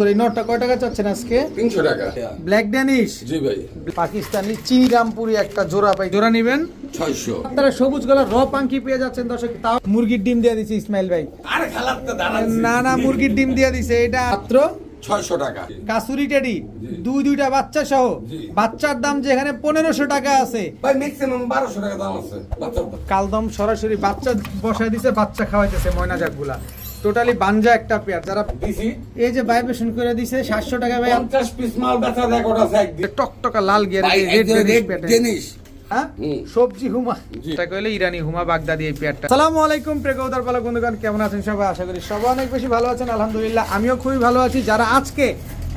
ধরে এই নটটা কয় টাকা চাচ্ছেন আজকে? তিনশো টাকা। ব্ল্যাক ড্যানিশ জি ভাই। পাকিস্তানি চিনিরামপুরি একটা জোড়া পাই। জোড়া নিবেন? ছয়শো। আপনারা সবুজ গলার র পাঙ্কি পেয়ে যাচ্ছেন দর্শক। তাও মুরগির ডিম দিয়ে দিছে ইসমাইল ভাই। আরে খেলার তো দাঁড়ান। না না মুরগির ডিম দিয়ে দিছে এটা মাত্র ছয়শো টাকা। কাসুরি টেডি দুই দুইটা বাচ্চা সহ। বাচ্চার দাম যেখানে পনেরোশো টাকা আছে। কালদম সরাসরি বাচ্চা বসায় দিছে বাচ্চা খাওয়াইতেছে ময়না জাকগুলা টোটালি বাঞ্জা একটা পেয়ার যারা দিছি। এই যে ভাইব্রেশন করে দিছে সাতশো টাকা ভাই। পঞ্চাশ পিস মাল বেচা দেখ ওটা আছে একদিন টকটকা লাল গিয়ার রেড রেড জিনিস। হ্যাঁ? সবজি হুমা। এটা কইলে ইরানি হুমা বাগদাদি এই পেয়ারটা আসসালামু আলাইকুম প্রেকৌদার পালক বন্ধুগণ কেমন আছেন সবাই? আশা করি সবাই অনেক বেশি ভালো আছেন আলহামদুলিল্লাহ। আমিও খুবই ভালো আছি। যারা আজকে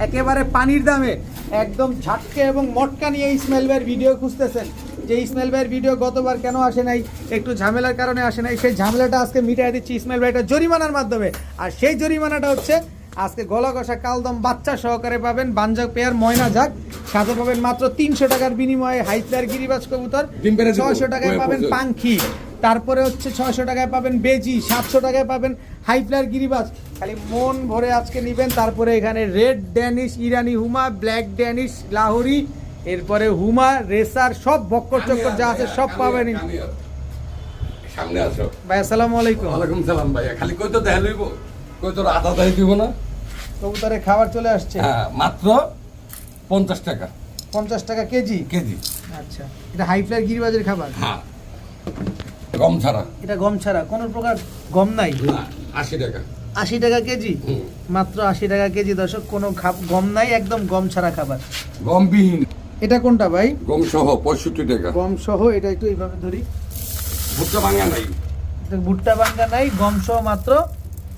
একেবারে পানির দামে একদম ঝাটকে এবং মটকা নিয়ে ইসমাইল ভাইয়ের ভিডিও খুঁজতেছেন যে ইসমাইল ভাইয়ের ভিডিও গতবার কেন আসে নাই একটু ঝামেলার কারণে আসে নাই সেই ঝামেলাটা আজকে মিটাই দিচ্ছি ইসমাইল ভাইটা জরিমানার মাধ্যমে। আর সেই জরিমানাটা হচ্ছে আজকে গলা কষা কালদম বাচ্চা সহকারে পাবেন বাঞ্জা পেয়ার ময়না যাক সাথে পাবেন মাত্র তিনশো টাকার বিনিময়ে হাইটলার গিরিবাজ কবুতর। ছয়শো টাকায় পাবেন। পাঙ্খি তারপরে হচ্ছে ছয়শো টাকায় পাবেন বেজি সাতশো টাকায় পাবেন হাইফ্লার গিরিবাজ। খালি মন ভরে আজকে নেবেন। তারপরে এখানে রেড ড্যানিশ ইরানি হুমা ব্ল্যাক ড্যানিশ লাহোরি এরপরে হুমা রেসার সব বক্কর চক্কর যা আছে সব পাবেন। সামনে আসো। ভাই আসসালামু আলাইকুম। ওয়ালাইকুম সালাম ভাই খালি কই তো দেখা লইব? কই তোর আধা দাই দিব না? কবুতরে খাবার চলে আসছে। হ্যাঁ মাত্র পঞ্চাশ টাকা। পঞ্চাশ টাকা কেজি? কেজি। আচ্ছা এটা হাই হাইফ্লার গিরিবাজের খাবার? হ্যাঁ। গম ছাড়া। এটা গম ছাড়া কোনো প্রকার গম নাই? আশি টাকা। আশি টাকা কেজি? মাত্র আশি টাকা কেজি দর্শক কোনো গম নাই একদম গম ছাড়া খাবার। গমবিহীন। এটা কোনটা ভাই? গম সহ পঁয়ষট্টি টাকা। গম সহ এটা একটু এইভাবে ধরি। ভুট্টা ভাঙা নাই। ভুট্টা বাঙ্গা নাই গম সহ মাত্র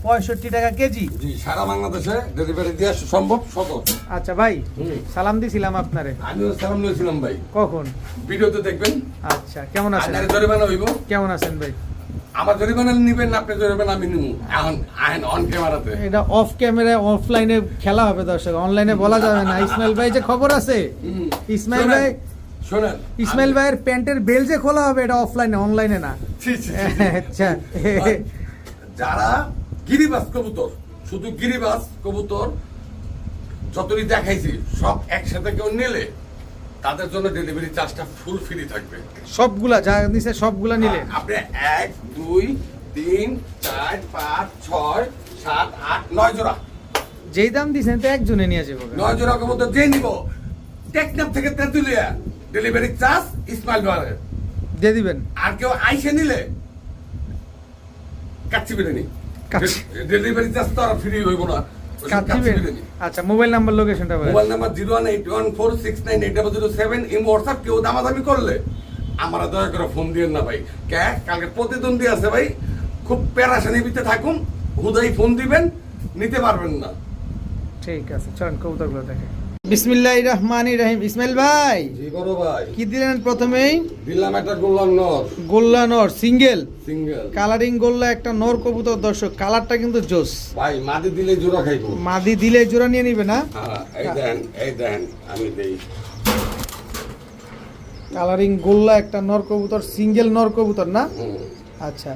পঁয়ষট্টি টাকা কেজি। জি সারা বাংলাদেশে ডেলিভারি দেওয়া সম্ভব সহজ। আচ্ছা ভাই। সালাম দিছিলাম আপনারে। আমিও সালাম নিয়েছিলাম ভাই। কখন? ভিডিওতে দেখবেন। আচ্ছা কেমন আছেন? আধারে জরিমানা হইব। কেমন আছেন ভাই? আমার জরিমানা নিবেন আপনি জরিমানা আমি নিবো। এখন আহেন অন ক্যামেরাতে এটা অফ ক্যামেরায় অফলাইনে খেলা হবে দর্শক। অনলাইনে বলা যাবে না। ইসমাইল ভাই যে খবর আছে। ইসমাইল ভাই শোনেন। ইসমাইল ভাইয়ের প্যান্টের বেল যে খোলা হবে এটা অফলাইনে অনলাইনে না। আচ্ছা। যারা গিরিবাস কবুতর শুধু গিরিবাস কবুতর যতই দেখাইছি সব একসাথে কেউ নিলে তাদের জন্য ডেলিভারি চার্জটা ফুল ফ্রি থাকবে। সবগুলা যা নিছে সবগুলা নিলে আপনি এক দুই তিন চার পাঁচ ছয় সাত আট নয় জোড়া। যেই দাম দিছেন তো একজনে নিয়ে যাব নয় জোড়া কবুতর যে নিব টেকনাফ থেকে তেঁতুলিয়া ডেলিভারি চার্জ ইসমাইল বারে দিয়ে দিবেন? আর কেউ আইসে নিলে কাচ্চি বিরিয়ানি। ডেলিভারি চার্জ তো আর ফ্রি হইব না। আচ্ছা মোবাইল নাম্বার লোকেশনটা mobile number zero one eight one four six nine eight double zero seven এই হোয়াটসঅ্যাপ কেউ দামাদামি করলে আমরা দয়া করে ফোন দিয়েন না ভাই। কে? কালকে প্রতিদ্বন্দ্বী আছে ভাই। খুব প্যারাশানি ভিতরে থাকুন হুদাই ফোন দিবেন নিতে পারবেন না। ঠিক আছে চলেন কবুতরগুলো দেখে বিসমিল্লাহ রহমান রহিম। ইসমাইল ভাই কি দিলেন প্রথমেই? দিলাম একটা গোল্লাম নর। গোল্লা নর সিঙ্গেল? সিঙ্গেল। কালারিং গোল্লা একটা নর কবুতর দর্শক কালারটা কিন্তু জোস। ভাই মাদি দিলে জোড়া খাইবো। মাদি দিলে জোড়া নিয়ে নিবে না? হ্যাঁ এই দেন এই দেন আমি দেই। কালারিং গোল্লা একটা নর কবুতর সিঙ্গেল নর কবুতর না? আচ্ছা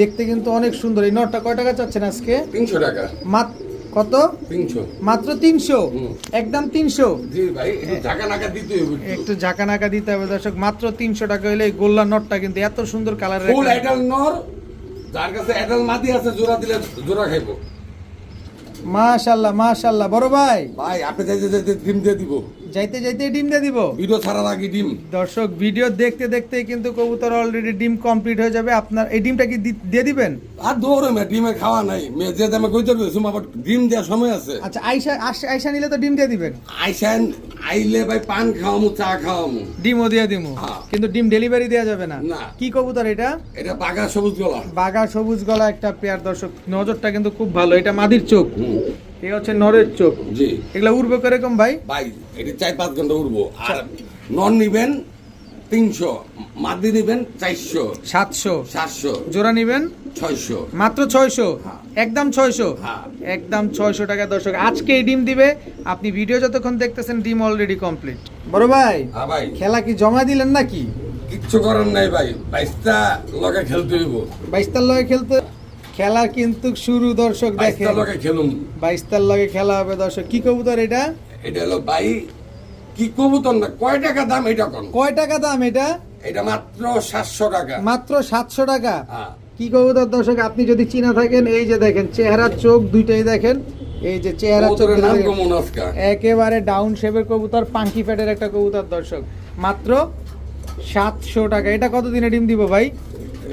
দেখতে কিন্তু অনেক সুন্দর। এই নরটা কয় টাকা চাচ্ছেন আজকে? তিনশো টাকা। মাত কত? মাত্র তিনশো? একদম তিনশো? একটু ঝাঁকা নাকা দিতে হবে দর্শক মাত্র তিনশো টাকা হলে গোল্লা নটটা কিন্তু এত সুন্দর যার কাছে মাদি আছে জোড়া দিলে জোড়া খাইবো। মাশাল্লাহ মাশাল্লাহ। বড় ভাই। ভাই আপনি ডিম দিয়ে দিব। যাইতে যাইতে ডিম দিয়ে দিব। ভিডিও ছাড়ার আগে ডিম। দর্শক ভিডিও দেখতে দেখতে কিন্তু কবুতর অলরেডি ডিম কমপ্লিট হয়ে যাবে। আপনার এই ডিমটা কি দিয়ে দিবেন? আর দৌড়ে মে ডিমের খাওয়া নাই। মেয়ে যে দামে কইতে সুমা আবার ডিম দেওয়ার সময় আছে। আচ্ছা আইসা আইসা নিলে তো ডিম দিয়ে দিবেন। আইসান আইলে ভাই পান খাওয়ামু চা খাওয়ামু। ডিমও দিয়ে দিমু। হ্যাঁ। কিন্তু ডিম ডেলিভারি দেওয়া যাবে না। না। কি কবুতর এটা? এটা বাগা সবুজ গলা। বাগা সবুজ গলা একটা পেয়ার দর্শক নজরটা কিন্তু খুব ভালো। এটা মাদির চোখ। হুম এ হচ্ছে নরের চোখ। জি। এগুলা উড়বে কীরকম ভাই? ভাই এটা চার পাঁচ ঘণ্টা উঠবো আর নন নিবেন তিনশো মাদি নিবেন চারশো। সাতশো। সাতশো। জোড়া নিবেন? ছয়শো। মাত্র ছয়শো? হ্যাঁ। একদম ছয়শো? হ্যাঁ। একদম ছয়শো টাকা দর্শক। আজকে এই ডিম দিবে। আপনি ভিডিও যতক্ষণ দেখতেছেন ডিম অলরেডি কমপ্লিট বড় ভাই হ্যাঁ ভাই। খেলা কি জমা দিলেন নাকি? কিচ্ছু করার নাই ভাই। বাইশটা লগে খেলতে হইব। বাইশটার লগে খেলতে খেলা কিন্তু শুরু দর্শক খেলুন বাইশ তার লগে খেলা হবে দর্শক। কি কবুতর এটা? এটা হলো ভাই কি কবুতর না? কয় টাকা দাম এটা কোন? কয় টাকা দাম এটা? এটা মাত্র সাতশো টাকা। মাত্র সাতশো টাকা? হ্যাঁ। কি কবুতর দর্শক? আপনি যদি চিনা থাকেন এই যে দেখেন চেহারা চোখ দুইটাই দেখেন। এই যে চেহারা চোখ একেবারে ডাউন শেপের কবুতর পাঙ্কি ফ্যাটের একটা কবুতর দর্শক। মাত্র সাতশো টাকা। এটা কত দিনে ডিম দিব ভাই?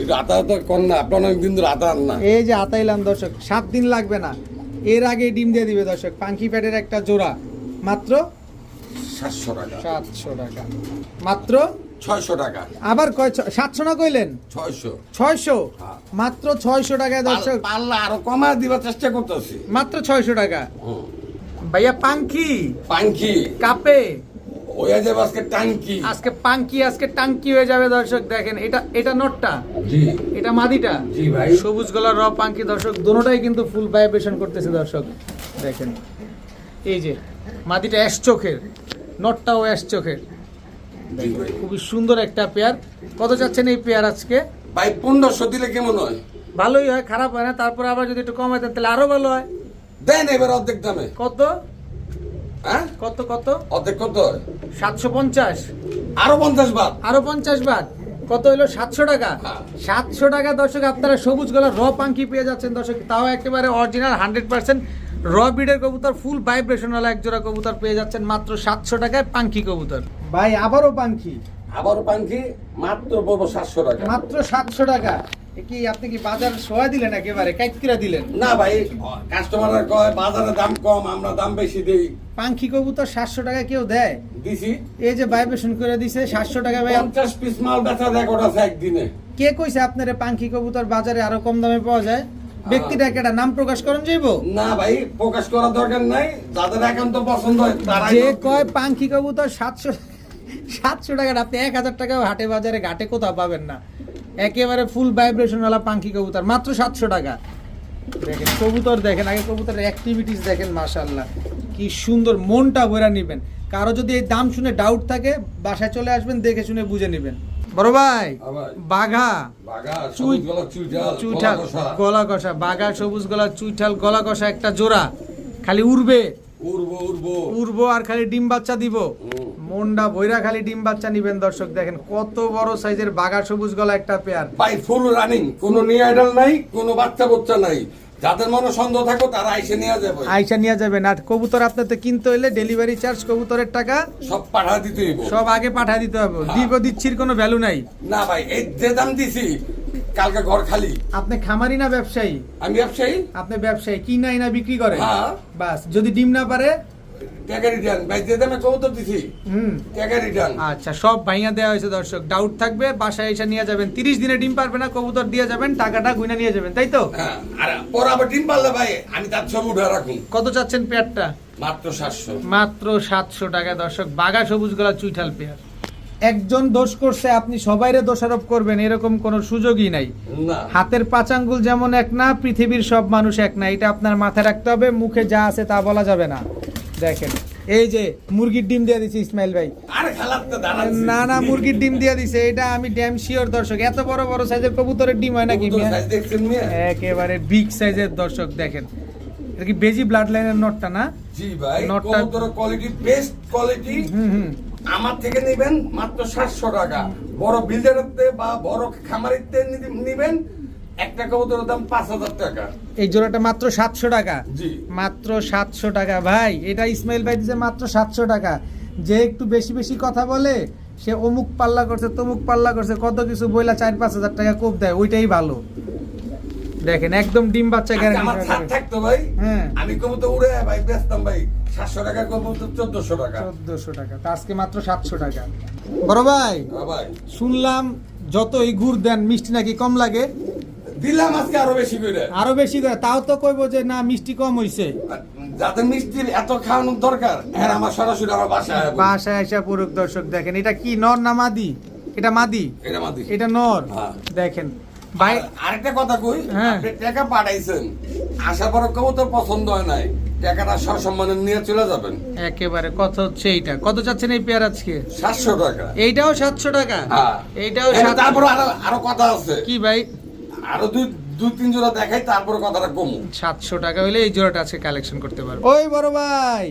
আতা এই যে আতাইলাম দর্শক সাত দিন লাগবে না। এর আগে ডিম দিয়ে দিবে দর্শক পাঙ্কি ফ্যাটের একটা জোড়া। মাত্র সাতশো টাকা। সাতশো টাকা। মাত্র ছয়শো টাকা। আবার কয় সাতশো না কইলেন? ছয়শো। ছয়শো? হ্যাঁ। মাত্র ছয়শো টাকায় দর্শক। পাল্লা আরও কমা দিবার চেষ্টা করতেছি। মাত্র ছয়শো টাকা। ভাইয়া পাঙ্কি। পাঙ্কি। কাপে। ওই আজকে টাঙ্কি। আজকে পাঙ্কি আজকে টাঙ্কি হয়ে যাবে দর্শক দেখেন এটা এটা নটটা। জি। এটা মাদিটা। জি ভাই। সবুজ গলার র পাঙ্কি দর্শক দুটোটাই কিন্তু ফুল ভাইব্রেশন করতেছে দর্শক। দেখেন এই যে মাদিটা অ্যাশ চোখের নটটাও অ্যাশ চোখের। খুবই সুন্দর একটা পেয়ার কত চাচ্ছেন এই পেয়ার আজকে? ভাই পনেরোশো দিলে কেমন হয়? ভালোই হয় খারাপ হয় না তারপর আবার যদি একটু কমাই দেন তাহলে আরও ভালো হয়। দেন এবার অর্ধেক দামে। কত? হ্যাঁ? কত কত? অর্ধেক কত? সাতশো পঞ্চাশ। আরও পঞ্চাশ বাদ। আরও পঞ্চাশ বাদ। কত হলো সাতশো টাকা। হ্যাঁ। সাতশো টাকা দর্শক আপনারা সবুজ গলা র পাঙ্কি পেয়ে যাচ্ছেন দর্শক। তাও একেবারে অরিজিনাল হান্ড্রেড পার্সেন্ট র বিডের কবুতর ফুল ভাইব্রেশন ওয়ালা এক জোড়া কবুতর পেয়ে যাচ্ছেন মাত্র সাতশো টাকায় পাঙ্কি কবুতর। ভাই আবারও পাঙ্কি আবার পাঙ্কি মাত্র বলব সাতশো টাকা। মাত্র সাতশো টাকা। কি আপনি কি বাজার দিলেন একেবারে? দিলেন? না ভাই কাস্টমাররা কয় বাজারে দাম কম আমরা দাম বেশি দেই। পাঙ্কি কবুতর সাতশো টাকা কেউ দেয়? দিছি। এই যে ভাইব্রেশন করে দিছে সাতশো টাকা ভাই। পঞ্চাশ পিস মাল বেচা আছে একদিনে? কে কইছে আপনার পাঙ্কি কবুতর বাজারে আরও কম দামে পাওয়া যায়? ব্যক্তিটা একটা নাম প্রকাশ করেন যাইবো? না ভাই প্রকাশ করার দরকার নাই। যাদের একান্ত পছন্দ হয় যে কয় পাঙ্কি কবুতর সাতশো সাতশো টাকা আপনি এক হাজার টাকা হাটে বাজারে ঘাটে কোথাও পাবেন না। একেবারে ফুল ভাইব্রেশন ওয়ালা পাঙ্কি কবুতর মাত্র সাতশো টাকা। দেখেন কবুতর দেখেন আগে কবুতরের অ্যাক্টিভিটিস দেখেন মাশাল্লাহ কি সুন্দর মনটা ভরা নিবেন। কারও যদি এই দাম শুনে ডাউট থাকে বাসায় চলে আসবেন দেখে শুনে বুঝে নেবেন। বড় ভাই হ্যাঁ বাঘা। বাঘা, সবুজ গলা, চুইঝাল, চুইঠাল গলা কষা। বাঘা সবুজ গলা চুইঠাল গলা কষা একটা জোড়া। খালি উড়বে। উড়বো উড়বো। উড়বো আর খালি ডিম বাচ্চা দিব। মন্ডা বইরা খালি ডিম বাচ্চা নিবেন দর্শক দেখেন কত বড় সাইজের বাঘা সবুজ গলা একটা পেয়ার ভাই ফুল রানিং কোনো নিয়ে আইডাল নাই কোনো বাচ্চা বাচ্চা নাই। যাদের মনে সন্দেহ থাকো তারা আইসে নিয়ে যাবে। আইসা নিয়ে যাবেন আর কবুতর আপনাতে কিনতে হইলে ডেলিভারি চার্জ কবুতরের টাকা সব পাঠা দিতে হইব। সব আগে পাঠিয়ে দিতে হবে। দীর্ঘ দিচ্ছির কোনো ভ্যালু নাই। না ভাই এই যে দাম দিছি কালকে ঘর খালি। আপনি খামারি না ব্যবসায়ী? আমি ব্যবসায়ী? আপনি ব্যবসায়ী কিনাই না বিক্রি করে? হ্যাঁ। বাস যদি ডিম না পারে টাকা রিটার্ন ভাই দামে কবুতর দিছি হুম। টাকা রিটার্ন আচ্ছা সব ভাইয়া দেওয়া হয়েছে দর্শক। ডাউট থাকবে বাসায় এসে নিয়ে যাবেন। তিরিশ দিনে ডিম পারবে না কবুতর দিয়ে যাবেন টাকাটা গুইনা নিয়ে যাবেন তাই তো? হ্যাঁ আর পর আবার ডিম পারলে ভাই আমি তার ছবি উঠে রাখুন। কত চাচ্ছেন পেয়ারটা? মাত্র টাকা দর্শক। সবুজ গলা চুইঠাল পেয়ার। একজন দোষ করছে আপনি সবাইরে দোষারোপ করবেন এরকম কোনো সুযোগই নাই। হাতের পাঁচ আঙ্গুল যেমন এক না পৃথিবীর সব মানুষ এক না। এটা আপনার মাথায় রাখতে হবে মুখে যা আছে তা বলা যাবে না। দেখেন এই যে মুরগির ডিম দিয়ে দিছে ইসমাইল ভাই। না না মুরগির ডিম দিয়ে দিছে এটা আমি ড্যাম শিওর দর্শক এত বড় বড় সাইজের কবুতরের ডিম হয় নাকি? একেবারে বিগ সাইজের দর্শক দেখেন। এটা কি বেজি ব্লাড লাইনের নটটা না? জি ভাই নটটা- কোয়ালিটি বেস্ট কোয়ালিটি হুম হুম আমার থেকে নেবেন মাত্র সাতশো টাকা। বড় বিল্ডারতে বা বড় খামারিতে নিবেন একটা কবুতরের দাম পাঁচ হাজার টাকা। এই জোড়াটা মাত্র সাতশো টাকা? জি। মাত্র সাতশো টাকা। ভাই এটা ইসমাইল ভাই দিছে মাত্র সাতশো টাকা। যে একটু বেশি বেশি কথা বলে সে অমুক পাল্লা করছে তমুক পাল্লা করছে কত কিছু বইলা চার পাঁচ হাজার টাকা কোপ দেয় ওইটাই ভালো। দেখেন একদম ডিম বাচ্চা আমার ছাদ থাকতো ভাই। হ্যাঁ। আমি কবুতর উড়ে ভাই বেচতাম ভাই। সাতশো টাকা কবুতর চোদ্দশো টাকা। চোদ্দশো টাকা। তা আজকে মাত্র সাতশো টাকা। বড় ভাই হ্যাঁ ভাই। শুনলাম যতই গুড় দেন মিষ্টি নাকি কম লাগে? দিলাম আজকে আরও বেশি করে। আরও বেশি করে তাও তো কইবো যে না মিষ্টি কম হইছে। যাদের মিষ্টির এত খাওয়ানোর দরকার হ্যাঁ আমার সরাসরি আমার বাসায়। বাসায় আসা পুরুষ দর্শক দেখেন এটা কি নর না মাদি? এটা মাদি? এটা মাদি। এটা নর? হ্যাঁ। দেখেন ভাই আর- আরেকটা কথা কই হ্যাঁ। আপনি টাকা পাঠাইছেন আসার পর কবুতর পছন্দ হয় নাই টাকাটা সসম্মানে নিয়ে চলে যাবেন। একেবারে কত হচ্ছে এইটা। কত চাচ্ছেন এই পেয়ার আজকে? সাতশো টাকা। এইটাও সাতশো টাকা? হ্যাঁ। এইটাও তারপর আরও আরও কথা আছে। কি ভাই? আরও দুই দুই তিন জোড়া দেখাই তারপরে কথাটা কমু। সাতশো টাকা হলে এই জোড়াটা আজকে কালেকশন করতে পারব। ওই বড় ভাই।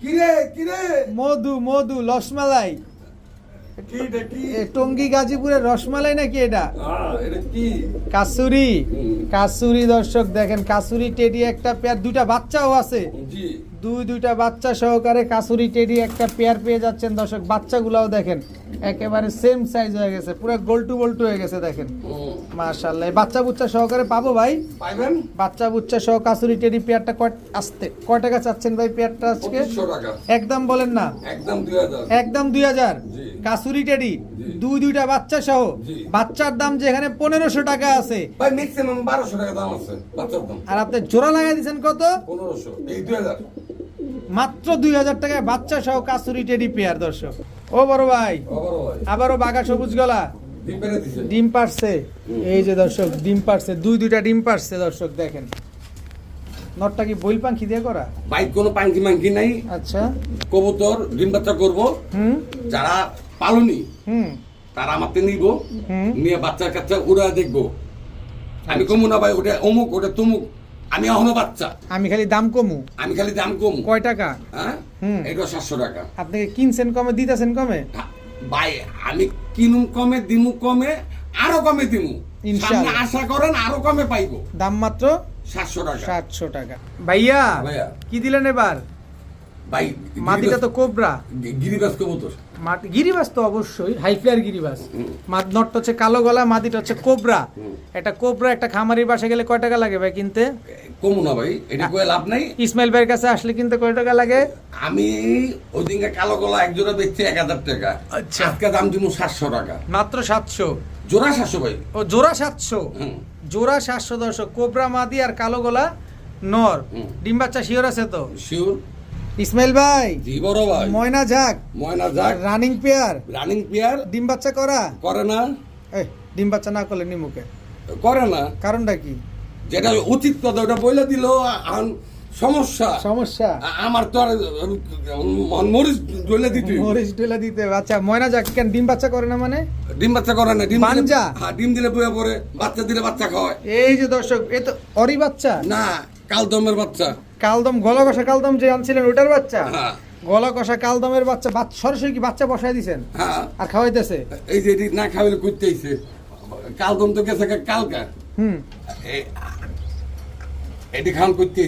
কিরে কিরে? মধু মধু রসমালাই। টঙ্গী গাজীপুরের রসমালাই নাকি এটা? আহ, এটা কি? কাসুরি। কাসুরি দর্শক দেখেন কাসুরি টেডি একটা পেয়ার দুইটা বাচ্চাও আছে। জি। দুই দুইটা বাচ্চা সহকারে কাসুরি টেডি একটা পেয়ার পেয়ে যাচ্ছেন দর্শক বাচ্চাগুলাও দেখেন একেবারে সেম সাইজ হয়ে গেছে পুরো গোলটু গোলটু হয়ে গেছে দেখেন। এই বাচ্চা বুচ্চা সহকারে পাবো ভাই? পাইবেন? বাচ্চা বুচ্চা সহ কাসুরি টেডি পেয়ারটা কয় আসতে কয় টাকা চাচ্ছেন ভাই পেয়ারটা আজকে? একদম বলেন না? একদম দুই হাজার। একদম দুই হাজার? কাসুরি টেডি দুই দুইটা বাচ্চা সহ? বাচ্চার দাম যেখানে পনেরোশো টাকা আছে। ম্যাক্সিমাম বারোশো টাকা দাম আছে বাচ্চার দাম। আর আপনি জোড়া লাগাই দিচ্ছেন কত? পনেরোশো এই দুই হাজার। মাত্র দুই হাজার টাকায় বাচ্চা সহ কাসুরি টেডি পেয়ার দর্শক। ও বড় ভাই আবারও বাঘা সবুজ গলা। ডিম ডিম পারছে। এই যে দর্শক ডিম পারছে। দুই দুইটা ডিম পারছে দর্শক দেখেন। নটটা কি বইল পাখি দিয়ে করা? ভাই কোনো পাঙ্কি মাঙ্কি নাই। আচ্ছা। কবুতর ডিম বাচ্চা করব। হুম। যারা পালনি হুম। তারা আমাকে নিব। হুম। নিয়ে বাচ্চার কাছে উড়া দেখব। আমি কমু না ভাই ওটা অমুক ওটা তুমুক। আমি এখনও বাচ্চা। আমি খালি দাম কমু। আমি খালি দাম কম। কয় টাকা? হ্যাঁ? এটা সাতশো টাকা। আপনাকে কিনছেন কমে দিতেছেন কমে? ভাই আমি কিনুম কমে দিমু কমে আরও কমে দিমু। সামনে আশা করেন আরও কমে পাইবো। দাম মাত্র সাতশো টাকা। সাতশো টাকা। ভাইয়া ভাইয়া। কি দিলেন এবার? ভাই মাটিটা তো কোবরা। গিরিবাস কবুতর। মাটি গিরিবাস তো অবশ্যই হাই ফ্লায়ার গিরিবাস। নটটা হচ্ছে কালো গলা মাটিটা হচ্ছে কোবরা। একটা কোবরা একটা খামারির বাসা গেলে কয় টাকা লাগে ভাই কিনতে? কমু না ভাই এটা কয়ে লাভ নাই। ইসমাইল ভাইয়ের কাছে আসলে কিনতে কয় টাকা লাগে? আমি ওই দিনকে কালো গলা এক জোড়া বেচছি এক হাজার টাকা। আচ্ছা। আজকে দাম দিব সাতশো টাকা। মাত্র সাতশো? জোড়া সাতশো ভাই। ও জোড়া সাতশো। জোড়া সাতশো দর্শক কোবরা মাদি আর কালো গলা নর। ডিম বাচ্চা শিওর আছে তো? শিওর। ইসমাইল ভাই জি বড় ভাই। ময়না ঝাক ময়না যাক। Running pair. রানিং প্লেয়ার ডিম বাচ্চা করা? করে না। এই ডিম বাচ্চা না করলে নিমুকে। করে না। কারণটা কি? যেটা উচিত কথা ওটা বলে দিল আন সমস্যা। সমস্যা? আমার তো আর মরিচ জ্বলে দিতে মরিচ ঢেলা দিতে। আচ্ছা ময়না যাক কেন ডিম বাচ্চা করে না মানে? ডিম বাচ্চা করে না ডিম বাঞ্জা? হ্যাঁ ডিম দিলে বয়ে পড়ে বাচ্চা দিলে বাচ্চা খাওয়ায়। এই যে দর্শক এ তো অরি বাচ্চা। না কালদমের বাচ্চা। কালদম গলা কষা কালদম যে আনছিলেন ওটার বাচ্চা? হ্যাঁ। গলা কষা কালদমের বাচ্চা বাচ্চা সরাসরি কি বাচ্চা বসায় দিছেন? হ্যাঁ। আর খাওয়াইতেছে? এই যে না খাওয়াইলে করতে আইছে কালদম তো গেছে কালকা হুম। এটি খান করতে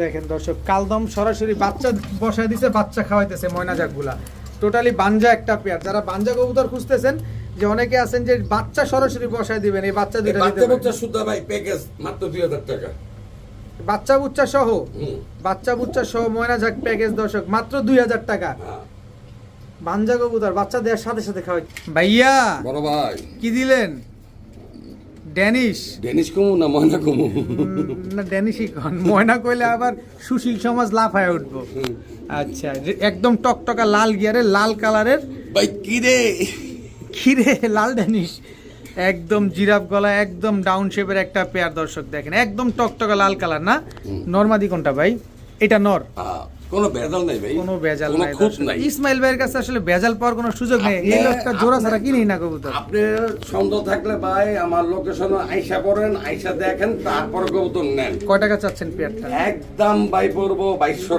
দেখেন দর্শক কালদম সরাসরি বাচ্চা বসায় দিছে বাচ্চা খাওয়াইতেছে ময়না জাকগুলা টোটালি বাঞ্জা একটা পেয়ার। যারা বাঞ্জা কবুতর খুঁজতেছেন যে অনেকে আছেন যে বাচ্চা সরাসরি বসায় দিবেন এই বাচ্চা দুইটা বাচ্চা শুদ্ধ ভাই প্যাকেজ মাত্র দুই হাজার টাকা। বাচ্চা বুচ্চা সহ বাচ্চা বুচ্চা সহ ময়না ঝাক প্যাকেজ দর্শক মাত্র দুই হাজার টাকা। হ্যাঁ। বাঞ্জা কবুতর বাচ্চা দেওয়ার সাথে সাথে খাওয়াই। ভাইয়া বড় ভাই। কি দিলেন? ড্যানিশ। ডেনিস কমু না ময়না কমু? না ড্যানিশই কন ময়না কইলে আবার সুশীল সমাজ লাফায় উঠবো। আচ্ছা যে- একদম টকটকা লাল গিয়ারে লাল কালারের। ভাই কি রে? খিরে লাল ড্যানিশ। একদম জিরাফ গলা একদম ডাউন শেপের একটা পেয়ার দর্শক দেখেন। একদম টকটকা লাল কালার না? নরমাদি কোনটা ভাই? এটা নর। কোনো ভেজাল নাই ভাই। কোনো বেজাল নাই খুঁত নাই। ইসমাইল ভাইয়ের কাছে আসলে বেজাল পাওয়ার কোনো সুযোগ নেই। এই একটা জোড়া ছাড়া কিনেই না কবুতর। আপনি সন্দেহ থাকলে ভাই আমার লোকেশন আইসা পড়েন আইসা দেখেন তারপর কবুতর নেন। কয় টাকা চাচ্ছেন পেয়ারটা একদম পড়ব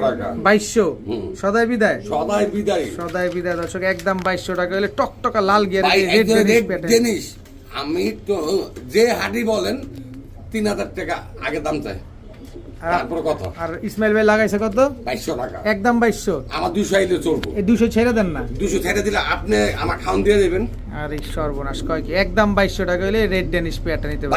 টাকা। বাইশশো? হুম। সদাই বিদায়? সদাই বিদায়। সদাই বিদায় দর্শক একদম টাকা হলে টকটকা লাল ভাই গিয়ারে রেড জিনিস আমি তো যে হাডি বলেন তিন হাজার টাকা আগে দাম চাই। আর- তারপর কথা আর ইসমাইল ভাই লাগাইছে কত? বাইশশো টাকা। একদম বাইশশো। আমার দুশো আইলে চলবো। এই দুশো ছেড়ে দেন না। দুশো ছেড়ে দিলে আপনি আমার খাওয়ান দিয়ে দেবেন। আর সর্বনাশ কয় কি? একদম বাইশশো টাকা রেড পেয়ারটা নিতে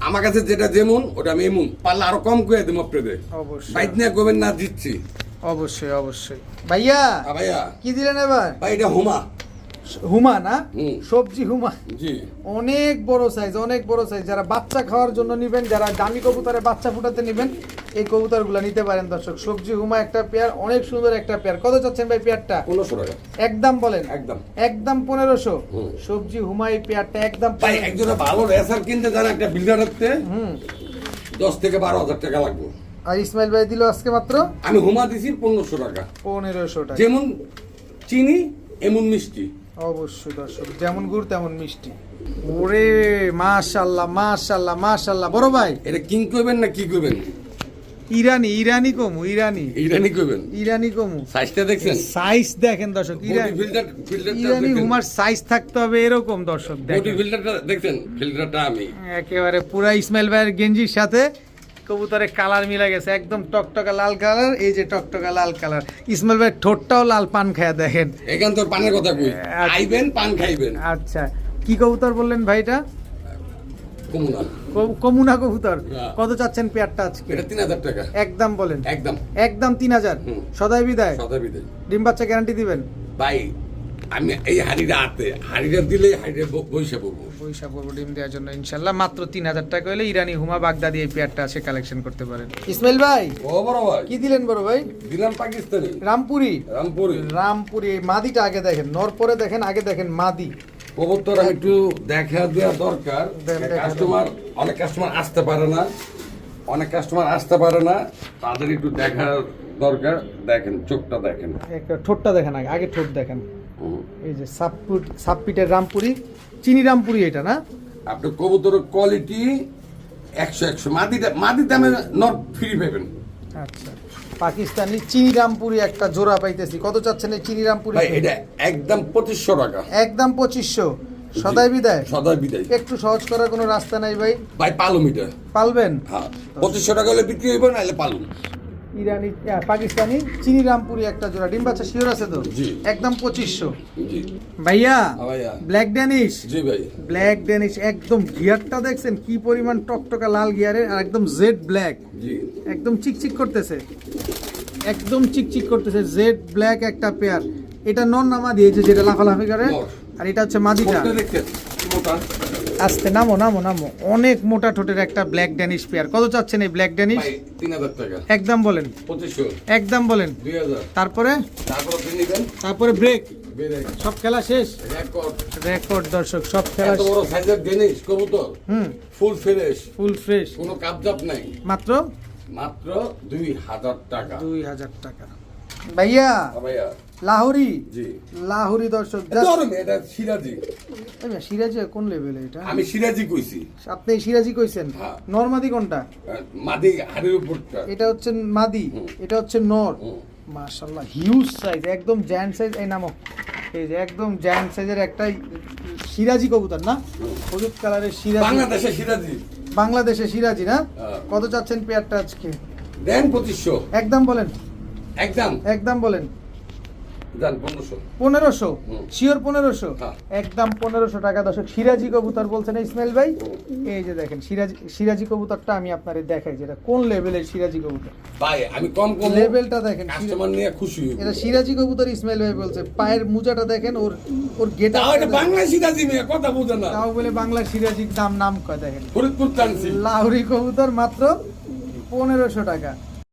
আমার কাছে যেটা যেমন ওটা আমি এমন পারলে আরও কম করে দেবো আপনাদের। অবশ্যই। বাইক নিয়ে গোবেন না দিচ্ছি। অবশ্যই অবশ্যই। ভাইয়া ভাইয়া। কি দিলেন এবার? ভাই এটা হুমা। হুমা। না সবজি হুমা জি। অনেক বড় সাইজ অনেক বড় সাইজ যারা বাচ্চা খাওয়ার জন্য নিবেন যারা দামি কবুতরে বাচ্চা ফুটাতে নিবেন এই কবুতরগুলো নিতে পারেন দর্শক। সবজি হুমা একটা পেয়ার অনেক সুন্দর একটা পেয়ার। কত চাচ্ছেন ভাই পেয়ারটা? পনেরোশো টাকা। একদম বলেন। একদম। একদম পনেরোশো। সবজি হুমা এই পেয়ারটা একদম ভাই একজন ভালো রেসার কিনতে জানা একটা বিল্ডার হচ্ছে হুম। দশ থেকে বারো হাজার টাকা লাগবে। আর ইসমাইল ভাই দিল আজকে মাত্র? আমি হুমা দিছি পনেরোশো টাকা। পনেরোশো টাকা। যেমন চিনি এমন মিষ্টি। অবশ্যই দর্শক যেমন গুড় তেমন মিষ্টি। ওরে মাশাল্লাহ মাশাল্লাহ মাশাল্লাহ। বড় ভাই। এটা কিং করবেন না কি করবেন ইরানি ইরানি কমু ইরানি। ইরানি করবেন ইরানি কমু। সাইজটা দেখছেন? সাইজ দেখেন দর্শক বডি ইরানি। ফিল্টার ফিল্টারটা ইরানি হুমার সাইজ থাকতে হবে এরকম দর্শক বডি দেখেন। ফিল্টারটা দেখছেন? ফিল্টারটা আমি। একেবারে পুরা ইসমাইল ভাইয়ের গেঞ্জির সাথে কবুতরের কালার মিলে গেছে একদম টকটকা লাল কালার এই যে টকটকা লাল কালার। ইসমাইল ভাইয়ের ঠোঁটটাও লাল পান খায়া দেখেন। এখান তো পানের কথা কই? আচ্ছা। আইবেন পান খাইবেন? আচ্ছা। কি কবুতর বললেন ভাইটা? কমুনা। কমুনা কবুতর। হ্যাঁ। কত চাচ্ছেন পেয়ারটা আজকে? এটা তিন হাজার টাকা। একদম বলেন। একদম। একদম তিন হাজার। হুম। সদাই বিদায়। সদা বিদায়। ডিম বাচ্চা গ্যারান্টি দিবেন? ভাই আমি এই হাড়িটা আতে হাড়িটা দিলে হাড়িটা বৈশা পড়ব। পয়সা পড়ব ডিম দেওয়ার জন্য ইনশাল্লাহ। মাত্র তিন হাজার টাকা হলে ইরানি হুমা বাগদাদি এই পেয়ারটা আছে কালেকশন করতে পারেন। ইসমাইল ভাই ও বড় ভাই। কি দিলেন বড় ভাই? দিলাম পাকিস্তানি। রামপুরি। রামপুরি। রামপুরি মাদিটা আগে দেখেন নর পরে দেখেন আগে দেখেন মাদি। কবুতর একটু দেখা দেওয়া দরকার। কাস্টমার অনেক কাস্টমার আসতে পারে না। অনেক কাস্টমার আসতে পারে না। তাদের একটু দেখা দরকার। দেখেন চোখটা দেখেন। একটা ঠোঁটটা দেখেন আগে আগে ঠোঁট দেখেন। এই যে সাপপুট সাপপিটের রামপুরি চিনি রামপুরি এটা না? আপনি কবুতরের কোয়ালিটি একশো একশো। মাদি মাদি দামে নট ফ্রি পাবেন। আচ্ছা। পাকিস্তানি চিনি রামপুরি একটা জোড়া পাইতেছি। কত চাচ্ছেন এই চিনি রামপুরি? ভাই এটা একদম পঁচিশশো টাকা। একদম পঁচিশশো। সদাই বিদায়? সদাই বিদায়। একটু সহজ করার কোনো রাস্তা নাই ভাই? ভাই পালুম এটা পালবেন? হ্যাঁ। পঁচিশশো টাকা হলে বিক্রি হইব নাহলে পালুম ইরানি পাকিস্তানি চিনি রামপুরি একটা জোড়া। ডিম বাচ্চা শিওর আছে তো? একদম পঁচিশশো। ভাইয়া ব্ল্যাক ড্যানিশ? জি ভাই। ব্ল্যাক ড্যানিশ একদম গিয়ারটা দেখছেন কি পরিমাণ টকটকা লাল গিয়ারের আর একদম জেড ব্ল্যাক। একদম চিকচিক করতেছে। একদম চিকচিক করতেছে জেড ব্ল্যাক একটা পেয়ার। এটা নন নামা দিয়েছে যেটা লাফালাফি করে। আর এটা হচ্ছে মাদিটা। আস্তে নামো নামো নামো। অনেক মোটা ঠোঁটের একটা ব্ল্যাক ড্যানিশ পেয়ার কত চাচ্ছেন এই ব্ল্যাক ড্যানিশ তিন হাজার টাকা। একদম বলেন। একদম বলেন। তারপরে? তারপর ব্রেক সব খেলা শেষ? রেকর্ড রেকর্ড দর্শক সব খেলা বড় সাইজের কবুতর। হুম। ফুল ফ্রেশ ফুল ফ্রেশ কোনো কাপজাপ নাই। মাত্র? মাত্র দুই হাজার টাকা। দুই হাজার টাকা। ভাইয়া হ্যাঁ ভাইয়া। লাহোরি? জি। লাহোরি দর্শক এটা সিরাজি। সিরাজি কোন লেভেলে এটা? আমি সিরাজি কইছি। আপনি সিরাজি কইছেন? হ্যাঁ। নরমাদি কোনটা? মাদি হাড়ির উপরটা। এটা হচ্ছে মাদি এটা হচ্ছে নর। মাশাআল্লাহ হিউজ সাইজ একদম জ্যান্ট সাইজ এই নামো এই যে একদম জ্যান্ট সাইজের একটা সিরাজি কবুতর না? হলুদ কালারের সিরাজি। বাংলাদেশে সিরাজি। বাংলাদেশে সিরাজি না? হ্যাঁ। কত চাচ্ছেন পেয়ারটা আজকে? দেন পঁচিশশো। একদম বলেন। একদম। একদম বলেন। পনেরোশো। শিওর পনেরোশো? হ্যাঁ। একদম পনেরোশো টাকা। দশক সিরাজি কবুতর বলছেন ইসমাইল ভাই? এই যে দেখেন সিরাজি সিরাজি কবুতরটা আমি আপনাদের দেখাই যেটা কোন লেভেলের সিরাজি কবুতর? ভাই আমি কম কম লেভেলটা দেখেন কাস্টমার নিয়ে খুশি এটা সিরাজি কবুতর ইসমাইল ভাই বলছে। পায়ের মুজাটা দেখেন ওর ওর গেটা তাও এটা বাংলা সিরাজি মেয়ে কথা বুঝে না। তাও বলে বাংলা সিরাজির দাম নাম কয় দেখেন। ফরিদপুর লাহরি কবুতর মাত্র পনেরোশো টাকা।